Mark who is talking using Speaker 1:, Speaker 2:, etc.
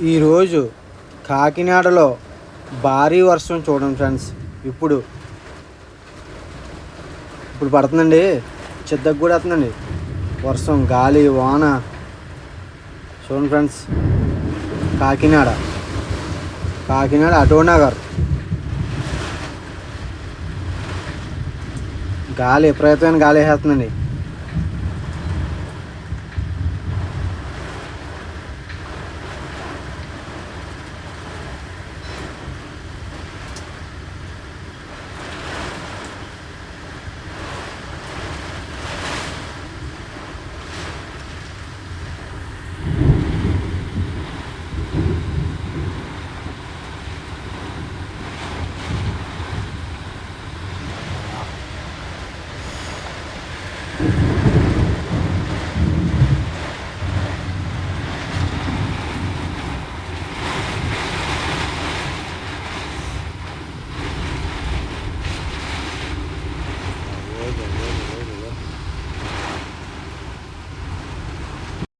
Speaker 1: ఈరోజు కాకినాడలో భారీ వర్షం చూడండి ఫ్రెండ్స్. ఇప్పుడు. ఇప్పుడు పడుతుందండి. చిద్దకు కూడా వస్తుందండి. వర్షం గాలి వాన. చూడండి ఫ్రెండ్స్. కాకినాడ. కాకినాడ అటోనగర్. గాలి విపరీతమైన గాలి వేస్తుందండి. Yeah.